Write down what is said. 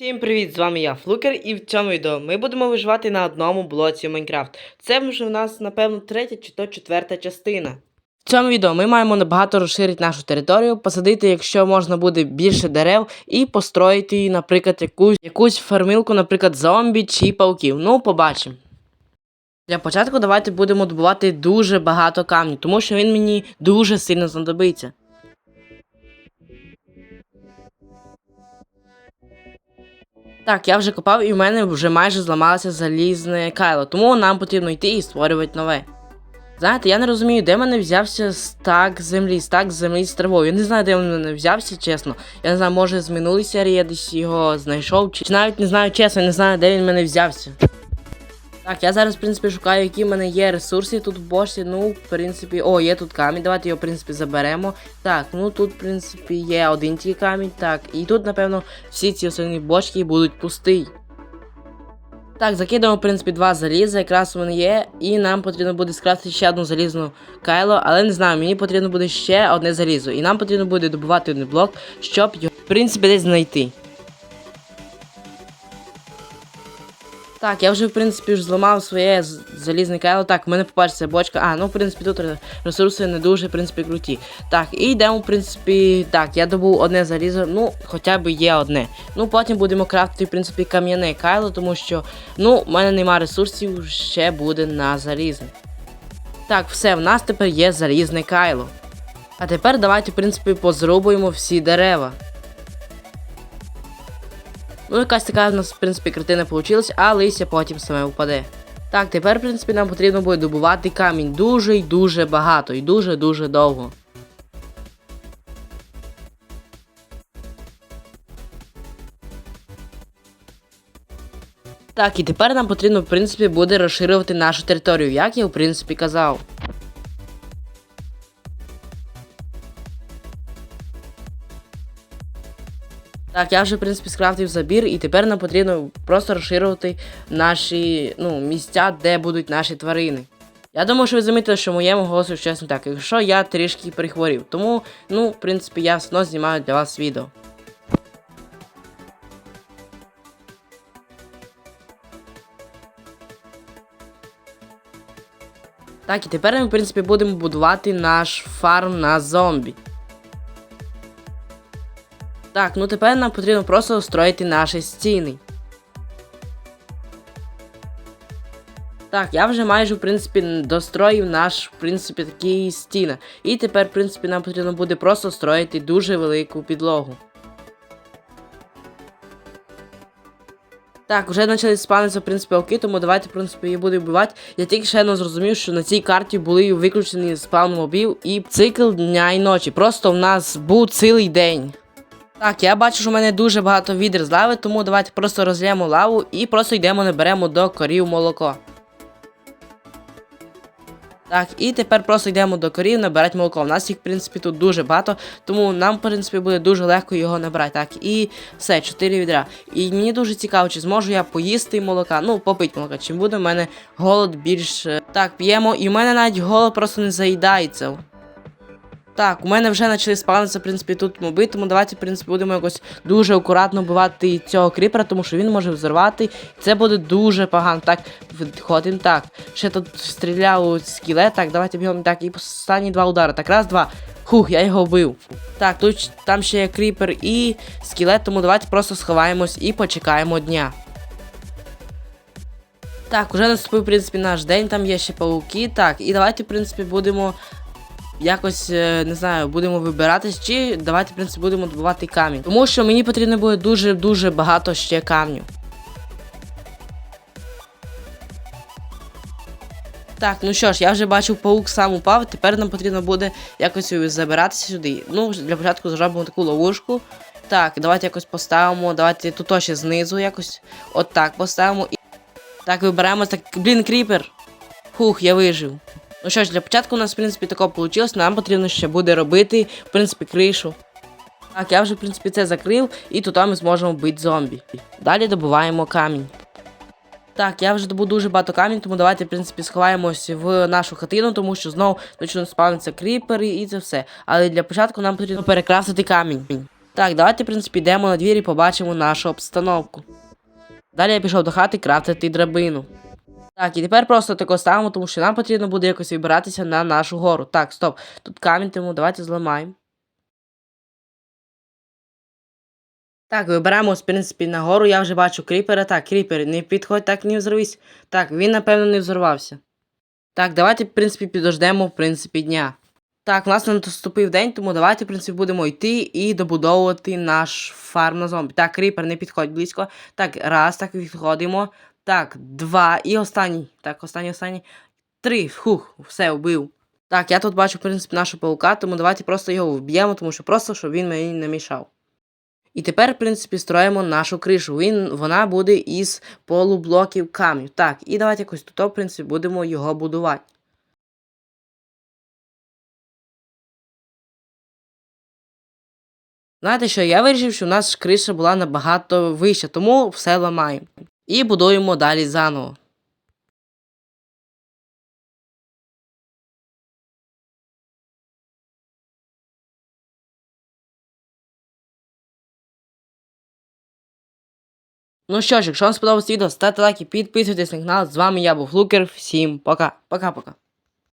Всім привіт! З вами я, Флукер, і в цьому відео ми будемо виживати на одному блоці Майнкрафт. Це вже в нас, напевно, третя чи то четверта частина. В цьому відео ми маємо набагато розширити нашу територію, посадити, якщо можна буде більше дерев, і построїти, наприклад, якусь, якусь фермилку, наприклад, зомбі чи пауків. Ну, побачимо. Для початку давайте будемо добувати дуже багато камню, тому що він мені дуже сильно знадобиться. Так, я вже копав і в мене вже майже зламалося залізне кайло, тому нам потрібно йти і створювати нове. Знаєте, я не розумію, де в мене взявся стак землі, стак землі з травою. Я не знаю, де він мене взявся, чесно. Я не знаю, може з минулої я десь його знайшов, чи навіть не знаю чесно, я не знаю, де він мене взявся. Так, я зараз, в принципі, шукаю, які в мене є ресурси тут в бошці. Ну, в принципі, о, є тут камінь. Давайте його, в принципі, заберемо. Так, ну тут, в принципі, є один тільки камінь. Так, і тут, напевно, всі ці основні бочки будуть пусті. Так, закидаємо, в принципі, два заліза, якраз вони є, і нам потрібно буде скрафтити ще одну залізну кайло, але не знаю, мені потрібно буде ще одне залізо. І нам потрібно буде добувати один блок, щоб його, в принципі, десь знайти. Так, я вже, в принципі, вже зламав своє залізне кайло. Так, в мене побачиться бочка. А, ну, в принципі, тут ресурси не дуже, в принципі, круті. Так, і йдемо, в принципі, так, я добув одне залізо, ну, хоча б є одне. Ну, потім будемо крафтити, в принципі, кам'яне кайло, тому що, ну, в мене нема ресурсів, ще буде на залізне. Так, все, в нас тепер є залізне кайло. А тепер давайте, в принципі, позрубуємо всі дерева. Ну, якась така в нас, в принципі, картина вийшла, а листя потім саме впаде. Так, тепер, в принципі, нам потрібно буде добувати камінь дуже і дуже багато і дуже-дуже довго. Так, і тепер нам потрібно, в принципі, буде розширювати нашу територію, як я, в принципі, казав. Так, я вже, в принципі, скрафтив забір, і тепер нам потрібно просто розширювати наші ну, місця, де будуть наші тварини. Я думаю, що ви замітили, що моєму голосу чесно так, якщо я трішки прихворів. Тому, ну, в принципі, я все одно знімаю для вас відео. Так, і тепер ми, в принципі, будемо будувати наш фарм на зомбі. Так, ну тепер нам потрібно просто строїти наші стіни. Так, я вже майже, в принципі, достроїв наш, в принципі, такі стіни. І тепер, в принципі, нам потрібно буде просто строїти дуже велику підлогу. Так, вже почали спавнитися, в принципі, оки, тому давайте, в принципі, її будемо вбивати. Я тільки ще не зрозумів, що на цій карті були виключені спаун мобів і цикл дня і ночі. Просто в нас був цілий день. Так, я бачу, що в мене дуже багато відер з лави, тому давайте просто розлємо лаву і просто йдемо, не беремо до корів молоко. Так, і тепер просто йдемо до корів набирати молоко. У нас їх, в принципі, тут дуже багато, тому нам, в принципі, буде дуже легко його набрати. Так, і все, 4 відра. І мені дуже цікаво, чи зможу я поїсти молока, ну, попити молока, чи буде в мене голод більш. е, Так, п'ємо, і в мене навіть голод просто не заїдається. Так, у мене вже почали спавнитися, в принципі, тут моби, тому давайте, в принципі, будемо якось дуже акуратно вбивати цього кріпера, тому що він може взорвати. І Це буде дуже погано. Так, відходимо. Так. Ще тут стріляв скелет. Так, давайте бігом. Так, і останні два удари. Так, раз, два. Хух, я його вбив. Так, тут там ще є кріпер і скелет, тому давайте просто сховаємось і почекаємо дня. Так, уже наступив, в принципі, наш день, там є ще пауки. Так, і давайте, в принципі, будемо якось е, не знаю, будемо вибиратись, чи давайте, в принципі, будемо добувати камінь. Тому що мені потрібно буде дуже-дуже багато ще камню. Так, ну що ж, я вже бачив, паук сам упав, тепер нам потрібно буде якось забиратися сюди. Ну, для початку зробимо таку ловушку. Так, давайте якось поставимо, давайте тут ще знизу якось. От так поставимо і. Так, вибираємо так. Блін, кріпер. Хух, я вижив. Ну що ж, для початку у нас, в принципі, такого вийшло, нам потрібно ще буде робити, в принципі, кришу. Так, я вже, в принципі, це закрив, і тут ми зможемо бити зомбі. Далі добуваємо камінь. Так, я вже добув дуже багато камінь, тому давайте, в принципі, сховаємось в нашу хатину, тому що знову почнуть спавнитися кріпери і це все. Але для початку нам потрібно перекрафтити камінь. Так, давайте, в принципі, йдемо на двір і побачимо нашу обстановку. Далі я пішов до хати крафтити драбину. Так, і тепер просто тако ставимо, тому що нам потрібно буде якось вибиратися на нашу гору. Так, стоп. Тут камінь, тому давайте зламаємо. Так, вибираємось, в принципі, на гору. Я вже бачу кріпера. Так, кріпер, не підходь, так не взорвись. Так, він, напевно, не взорвався. Так, давайте, в принципі, підождемо, в принципі, дня. Так, у нас наступив день, тому давайте, в принципі, будемо йти і добудовувати наш фарм на зомбі. Так, кріпер, не підходь близько. Так, раз, так відходимо. Так, два. І останній. Так, останній, останній. Три. Хух, все, вбив. Так, я тут бачу, в принципі, нашу паука, тому давайте просто його вб'ємо, тому що просто, щоб він мені не мішав. І тепер, в принципі, строїмо нашу кришу. Він, вона буде із полублоків камню. Так, і давайте якось тут, в принципі, будемо його будувати. Знаєте що, я вирішив, що у нас криша була набагато вища, тому все ламаємо. І будуємо далі заново. Ну що ж, якщо вам сподобалось відео, ставте лайки, підписуйтесь на канал. З вами я був Лукер. Всім пока. Пока-пока.